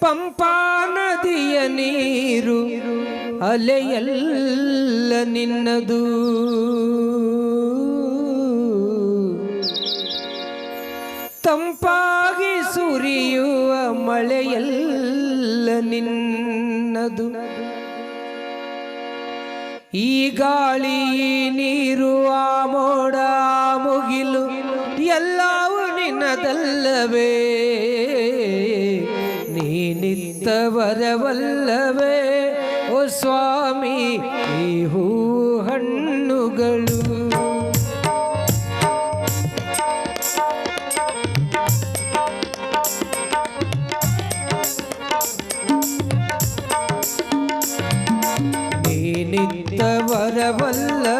ಪಂಪಾ ನದಿಯ ನೀರು ಅಲೆಯಲ್ಲ ನಿನ್ನದು. ತಂಪಾಗಿ ಸುರಿಯುವ ಮಳೆಯಲ್ಲ ನಿನ್ನದು. ಈ ಗಾಳಿ ನೀರು, ಆ ಮೋಡ ಮುಗಿಲು ಎಲ್ಲವೂ ನಿನ್ನದಲ್ಲವೇ. ನೀನಿತ್ತ ವರವಲ್ಲವೇ ಓ ಸ್ವಾಮಿ ಈ ಹೂ ಹಣ್ಣುಗಳು ನೀನಿತ್ತ ವರವಲ್ಲವೇ